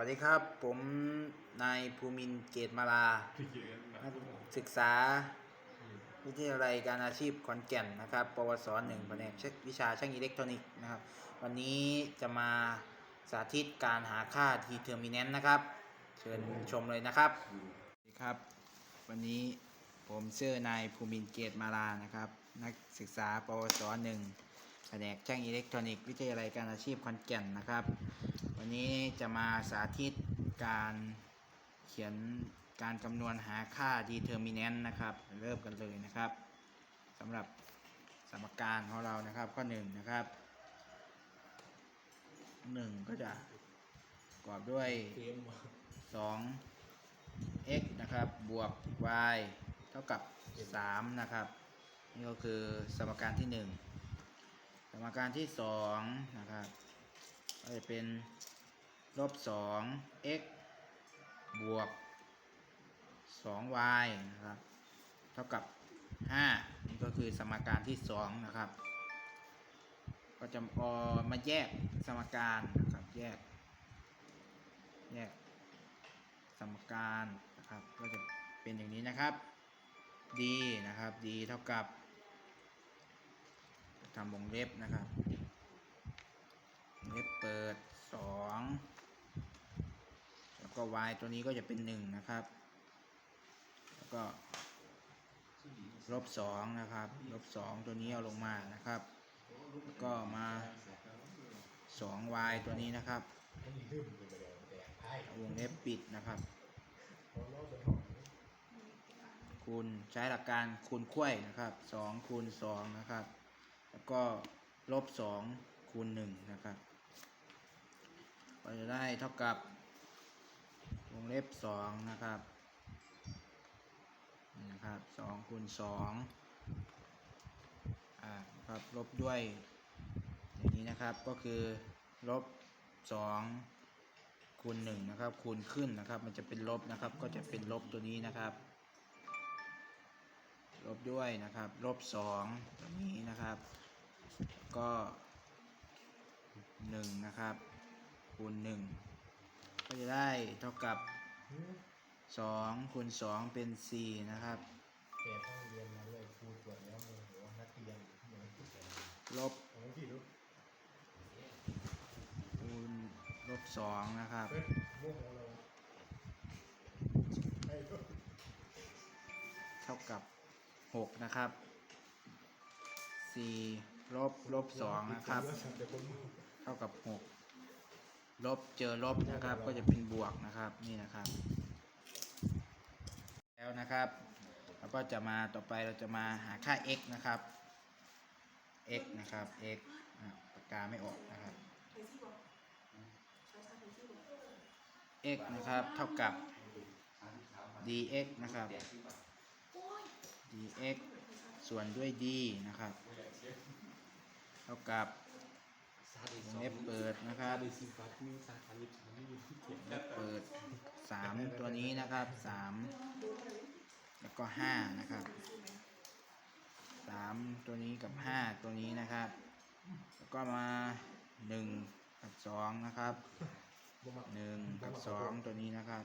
วัสดีครับ ผมนายภูมินทร์เกตมาลา นักศึกษา วิทยาลัยการอาชีพขอนแก่นนะครับ ปวสหนึ่งแผนกเช็ควิชาช่างอิเล็กทรอนิกส์นะครับ วันนี้จะมาสาธิตการหาค่า t d e t e r m i n a n t นะครับ เชิญชมเลยนะครับสวัสดีครับ วันนี้ผมชื่อนายภูมินทร์เกตมาลานะครับ นักศึกษา ปวสหนึ่งแผนกช่างอิเล็กทรอนิกส์วิทยาลัยการอาชีพขอนแก่นนะครับ วันนี้จะมาสาธิตการเขียนการคำนวณหาค่า determinant นะครับ เริ่มกันเลยนะครับสำหรับสมการของเรานะครับข้อหนึ่งนะครับหนึ่งก็จะประกอบด้วย 2 x นะครับ บวก y เท่ากับ 3 นะครับ นี่ก็คือสมการที่ 1 สมการที่ 2 นะครับก็จะเป็น ลบ2 x บวก 2y นะครับ เท่ากับ5นี่ก็คือสมการที่2นะครับ ก็จะเอามาแยกสมการนะครับ แยก แยกสมการนะครับ ก็จะเป็นอย่างนี้นะครับ d นะครับ d เท่ากับทำวงเล็บนะครับ เล็บเปิด 2 ก็ y ตัวนี้ก็จะเป็น1นะครับ แล้วก็ลบ2นะครับลบ2ตัวนี้เอาลงมานะครับแล้วก็มา 2y ตัวนี้นะครับวงเล็บปิดนะครับ คูณใช้หลักการคูณขั้ยนะครับ2คูณ2นะครับ แล้วก็ลบ2คูณ1นะครับ ก็จะได้เท่ากับ วงเล็บสองนะครับนี่นะครับสองคูณสองอ่าครับลบด้วย อย่างนี้นะครับก็คือลบสองคูณหนึ่งนะครับคูณขึ้นนะครับ มันจะเป็นลบนะครับ ก็จะเป็นลบตัวนี้นะครับ ลบด้วยนะครับลบสองตัวนี้นะครับ ก็หนึ่งนะครับคูณหนึ่งก็จะได้เท่ากับ สองคูณสองเป็นสี่นะครับแกต้องเรียนมาเลยครูตรวจแล้วโมโหนักเรียนเหมือนที่เขียนลบของที่รู้คูณลบสองนะครับเฮ้ยโมโหเราไอ้ก็เท่ากับหกนะครับสี่ลบลบสองนะครับแต่คนเท่ากับหก ลบเจอลบนะครับ ก็จะเป็นบวกนะครับนี่นะครับ แล้วนะครับแล้วก็จะมาต่อไปเราจะมาหาค่า x นะครับ x นะครับ x อะปากกาไม่ออกนะครับ x นะครับ เท่ากับ dx นะครับ dx ส่วนด้วย d นะครับ เท่ากับวง เล็บเปิดนะครับเขียนแล้วเปิดสามตัวนี้นะครับสามแล้วก็ห้านะครับสามตัวนี้กับห้าตัวนี้นะครับ แล้วก็มาหนึ่งกับสองนะครับหนึ่งกับสองตัวนี้นะครับ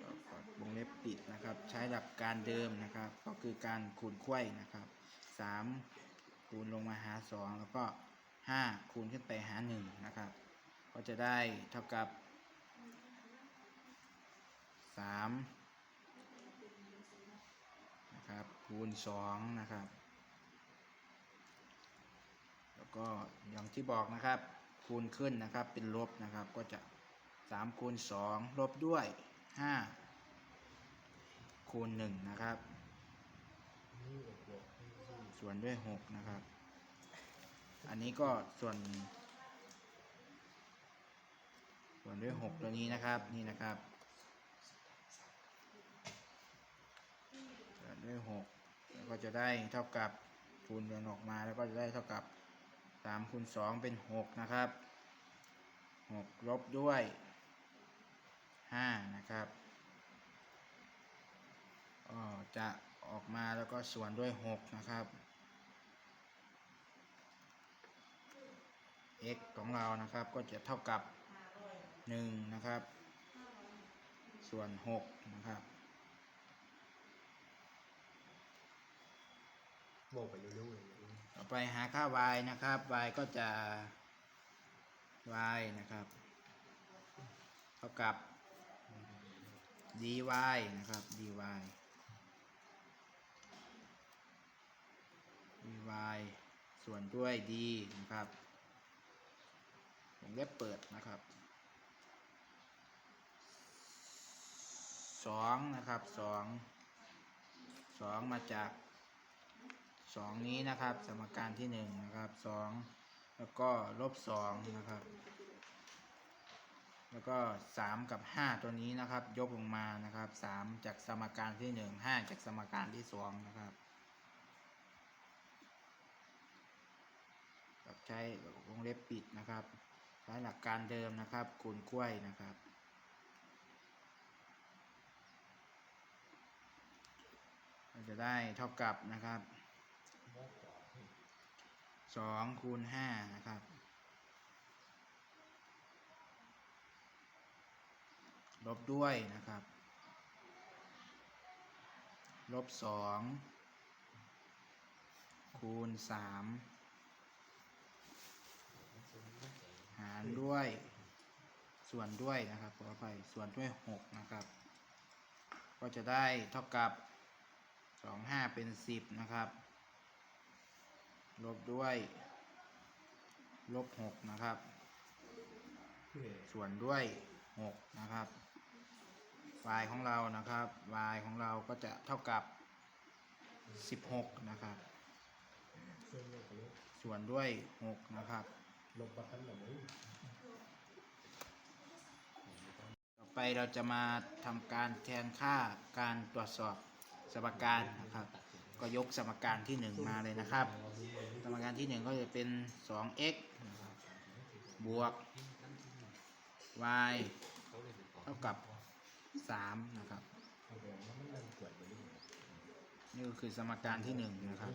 ก็กดวงเล็บปิดนะครับ ใช้หลักการเดิมนะครับ ก็คือการคูณไขว้นะครับสาม คูณลงมาหาสองแล้วก็ห้าคูณขึ้นไปหาหนึ่งนะครับ ก็จะได้เท่ากับสามนะครับ คูณสองนะครับ แล้วก็อย่างที่บอกนะครับ คูณขึ้นนะครับเป็นลบนะครับ ก็จะสามคูณสองลบด้วยห้าคูณหนึ่งนะครับส่วนด้วยหกนะครับ อันนี้ก็ส่วน ส่วนด้วยหกตัวนี้นะครับนี่นะครับส่วนด้วยหกแล้วก็จะได้เท่ากับคูณกันออกมาแล้วก็จะได้เท่ากับสามคูณสองเป็นหกนะครับหกลบด้วยห้านะครับก็จะออกมาแล้วก็ส่วนด้วยหกนะครับ x ของเรานะครับ ก็จะเท่ากับหนึ่งนะครับ ส่วนหกนะครับบกไปเร็วๆเลยต่อไปหาค่า y นะครับ y ก็จะ y นะครับ เท่ากับ dy นะครับ dy dy ส่วนด้วย d นะครับ ผมเล็บเปิดนะครับสองนะครับสองสองมาจากสองนี้นะครับ สมการที่หนึ่งนะครับสองแล้วก็ลบสองนะครับ แล้วก็สามกับห้าตัวนี้นะครับ ยกลงมานะครับสามจากสมการที่หนึ่งห้าจากสมการที่สองนะครับแบบใช้วงเล็บปิดนะครับ ใช้หลักการเดิมนะครับคูณกล้วยนะครับ เราจะได้เท่ากับนะครับสองคูณห้านะครับลบด้วยนะครับ ลบสองคูณสามหารด้วย ส่วนด้วยนะครับขออภัยส่วนด้วยหกนะครับ ก็จะได้เท่ากับสองห้าเป็นสิบนะครับ ลบด้วย ลบหกนะครับ ส่วนด้วยหกนะครับ y ของเรานะครับ y ของเราก็จะเท่ากับสิบหกนะครับ ส่วนด้วยหกนะครับ ลบประทันหน่อยต่อไปเราจะมาทำการแทนค่าการตรวจสอบสมการนะครับ ก็ยกสมการที่หนึ่งมาเลยนะครับ สมการที่หนึ่งก็จะเป็น 2x บบวก y เท่ากับ3นะครับนี่ก็คือสมการที่หนึ่งนะครับ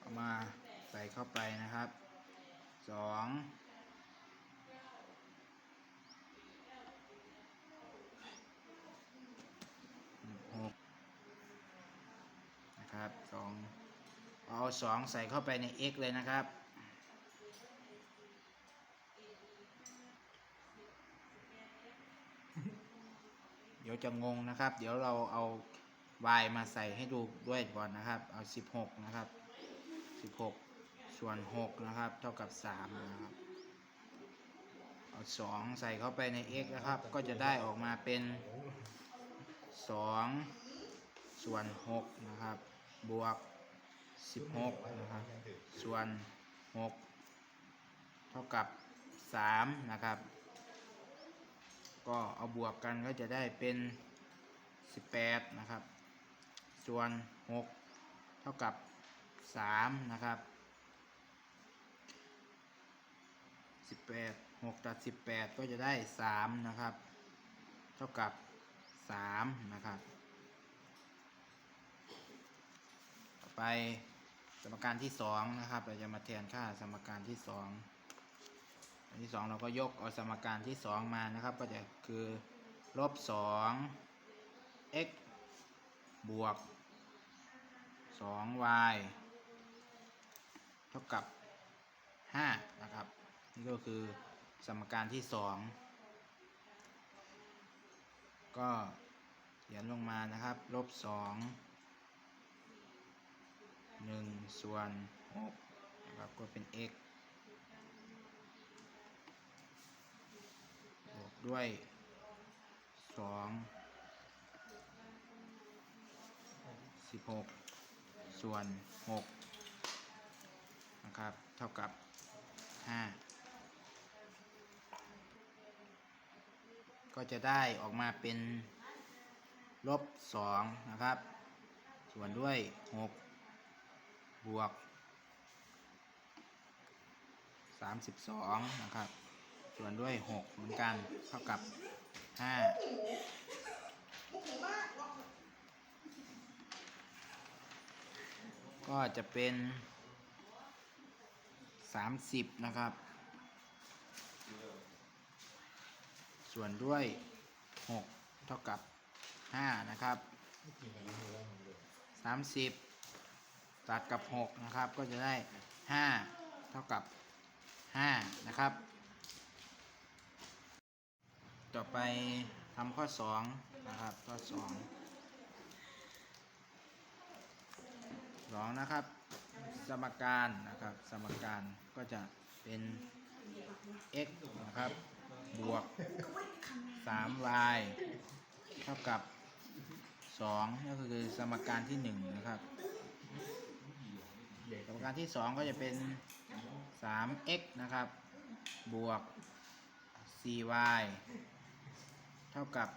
เอามา ใส่เข้าไปนะครับสองหกนะครับสองเอาสองใส่เข้าไปใน x เลยนะครับเดี๋ยวจะงงนะครับ เดี๋ยวเราเอา y มาใส่ให้ดูด้วยก่อนนะครับ เอา 16 นะครับ 16 ส่วน6นะครับเท่ากับ3นะครับเอา2ใส่เข้าไปใน x นะครับ ก็จะได้ออกมาเป็น2ส่วน6นะครับ บวก16นะครับ ส่วน6เท่ากับ3นะครับ ก็เอาบวกกันก็จะได้เป็น18นะครับ ส่วน6เท่ากับ3นะครับ 18 6ตัด18ก็จะได้3นะครับ เท่ากับ3นะครับ ต่อไปสมการที่2นะครับ เราจะมาแทนค่าสมการที่2อันที่2เราก็ยกเอาสมการที่2มานะครับ ก็จะคือลบ2 x บวก 2y เท่ากับ 5 นะครับ นี่ก็คือสมการที่2ก็เขียนลงมานะครับ ลบ2 1ส่วน6นะครับก็เป็น x บวกด้วย2 16ส่วน6นะครับ เท่ากับ5 ก็จะได้ออกมาเป็นลบ2นะครับ ส่วนด้วย 6 บวก 32 นะครับ ส่วนด้วย 6 เหมือนกันเท่ากับ 5 ก็จะเป็นสิบนะครับ ส่วนด้วยหกเท่ากับห้านะครับไม่กินกันรู้ว่ามันเลยสามสิบตัดกับหกนะครับ ก็จะได้ห้าเท่ากับห้านะครับ ต่อไปทำข้อสองนะครับ ข้อสองสองนะครับ สมการนะครับ สมการก็จะเป็น x นะครับ บวก 3y เท่ากับ2ก็คือสมการที่1นะครับสมการที่2ก็จะเป็น 3x นะครับ บวก 4y เท่ากับ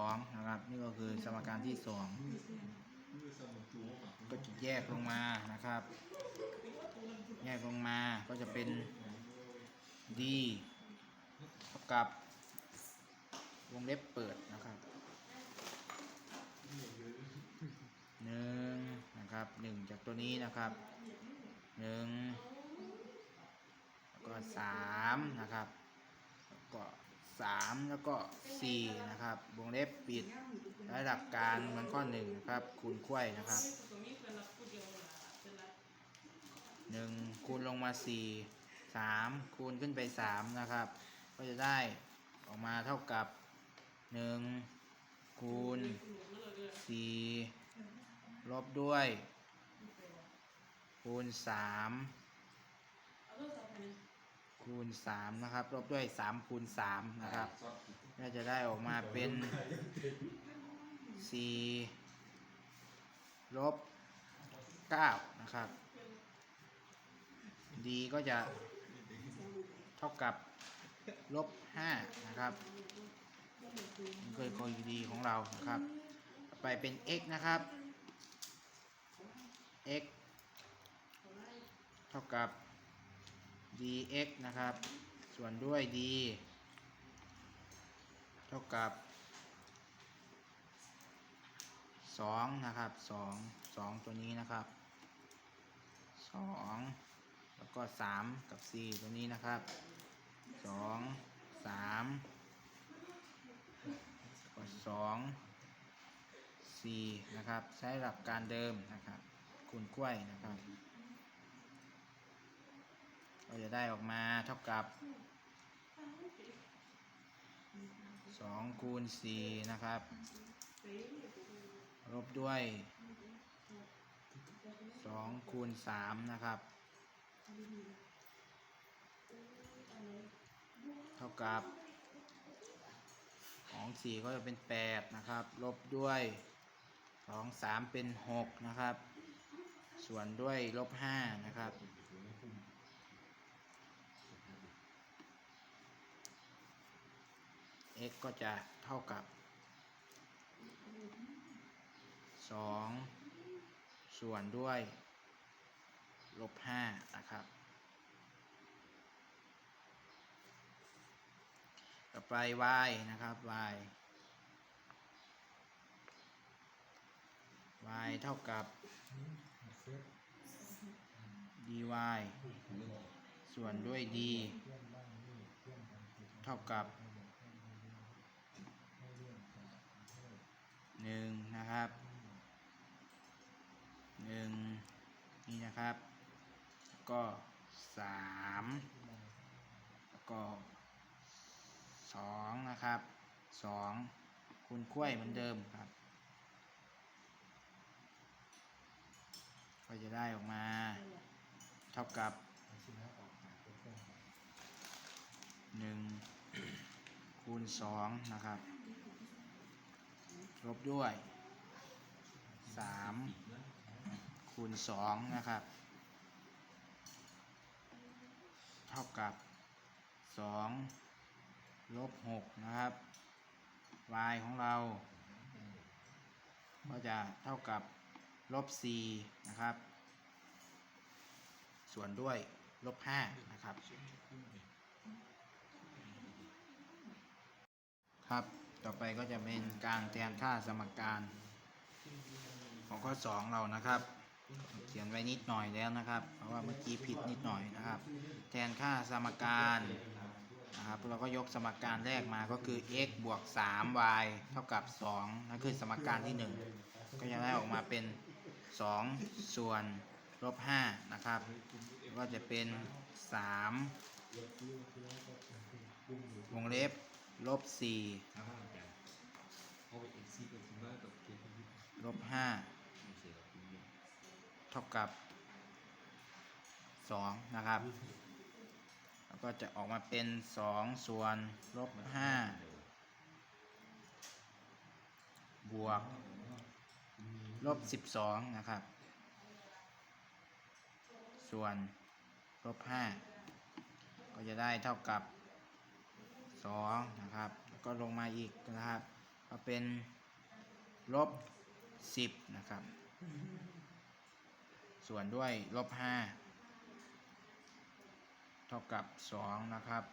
2นะครับ นี่ก็คือสมการที่ 2 ก็จะแยกลงมานะครับ แยกลงมาก็จะเป็น d เท่ากับวงเล็บเปิดนะครับหนึ่งนะครับหนึ่งจากตัวนี้นะครับหนึ่งแล้วก็สามนะครับแล้วก็สามแล้วก็สี่นะครับ วงเล็บปิดใช้หลักการมือนข้อหนึ่งนะครับ คูณไขว้นะครับหนึ่งคูณลงมาสี่ สามคูณขึ้นไปสามนะครับ ก็จะได้ออกมาเท่ากับหนึ่งคูณสี่ลบด้วย คูณสามคูณสามนะครับ ลบด้วยสามคูณสามนะครับ ก็จะได้ออกมาเป็นสี่ลบเก้านะครับดีก็จะ ท่ากับลบห้านะครับนี่คือโคดีของเรานะครับ ไปเป็น x นะครับ x เท่ากับ dx นะครับ ส่วนด้วย d เท่ากับ2นะครับ2 2 ตัวนี้นะครับ 2 แล้วก็ 3 กับ 4 ตัวนี้นะครับ สองสามกดสองสี่นะครับ ใช้หลักการเดิมนะครับคูณกล้วยนะครับก็จะได้ออกมาเท่ากับสองคูณสี่นะครับลบด้วยสองคูณสามนะครับ เท่ากับสองสี่ก็จะเป็นแปดนะครับ ลบด้วยสองสามเป็นหกนะครับ ส่วนด้วยลบห้านะครับ x ก็จะเท่ากับสองส่วนด้วยลบห้านะครับ ต่อ ไป y นะครับ y y เท่ากับ dy ส่วนด้วย d เท่ากับหนึ่งนะครับหนึ่งนี่นะครับ ก็สามแล้วก็ สองนะครับสองคูณกล้วยเหมือนเดิมครับ ก็จะได้ออกมา เท่ากับหนึ่งคูณสองนะครับ ลบด้วยสามคูณสองนะครับ เท่ากับสอง ลบหกนะครับ y ของเรา ก็จะเท่ากับลบสี่นะครับ ส่วนด้วยลบห้านะครับ ครับ ต่อไปก็จะเป็นการแทนค่าสมการของข้อ 2 เรานะครับ เขียนไว้นิดหน่อยแล้วนะครับ เพราะว่าเมื่อกี้ผิดนิดหน่อยนะครับ แทนค่าสมการ นะครับเราก็ยกสมการแรกมาก็คือ x บวก 3y เท่ากับ 2 นั่นคือสมการที่ 1 ก็จะได้ออกมาเป็น 2 ส่วนลบ5นะครับ ก็จะเป็น 3 วงเล็บลบ4ลบ5เท่ากับ 2 นะครับ ก็จะออกมาเป็น 2 ส่วนลบ5บวกลบ 12 นะครับ ส่วนลบ 5 ก็จะได้เท่ากับ 2 นะครับแล้วก็ลงมาอีกนะครับ ก็เป็นลบ 10 นะครับ ส่วนด้วยลบ 5 ท่ากับ2นะครับ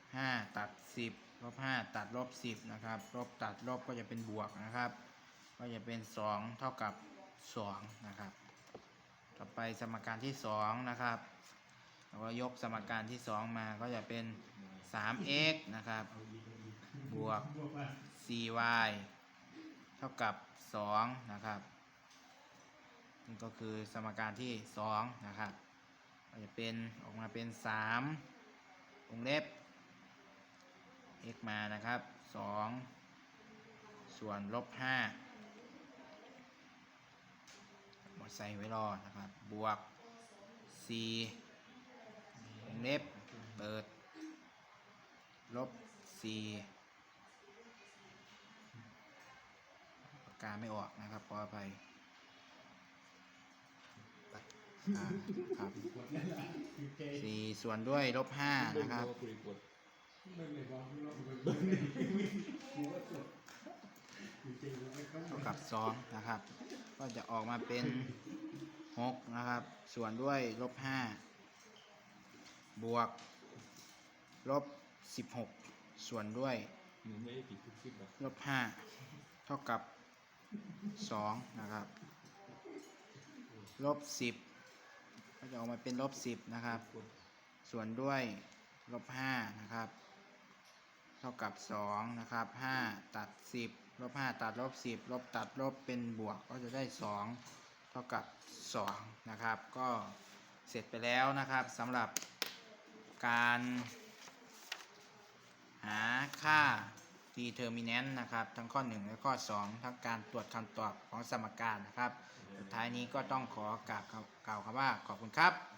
5ตัด 10ลบ5ตัดลบ10นะครับลบตัดลบก็จะเป็นบวกนะครับ ก็จะเป็น 2 เท่ากับ2นะครับ ต่อไปสมการที่2นะครับเราก็ยกสมการที่ 2 มาก็จะเป็น 3x นะครับบวก 4y เท่ากับ2นะครับนี่ก็คือสมการที่2นะครับ ก็จะเป็นออกมาเป็น3วงเล็บ x มานะครับ 2 ส่วนลบ5หมดใส่ไว้รอนะครับ บวก4วงเล็บ เปิด ลบ4ปากกาไม่ออกนะครับขออภัย อ่าครับสี่ส่วนด้วยลบห้านะครับเท่ากับสองนะครับ ก็จะออกมาเป็นหกนะครับ ส่วนด้วยลบห้าบวกลบสิบหกส่วนด้วยลบห้าเท่ากับสองนะครับ ลบสิบ ก็จะออกมาเป็นลบสิบนะครับ ส่วนด้วยลบห้านะครับ เท่ากับสองนะครับห้าตัดสิบลบห้าตัดลบสิบลบตัดลบเป็นบวกก็จะได้สองเท่ากับสองนะครับ ก็เสร็จไปแล้วนะครับสำหรับการหาค่า determinant นะครับ ทั้งข้อ 1 และข้อ 2 ทั้งการตรวจคำตอบของสมการนะครับ สุดท้ายนี้ก็ต้องขอกราบกล่าวคำว่าขอบคุณครับ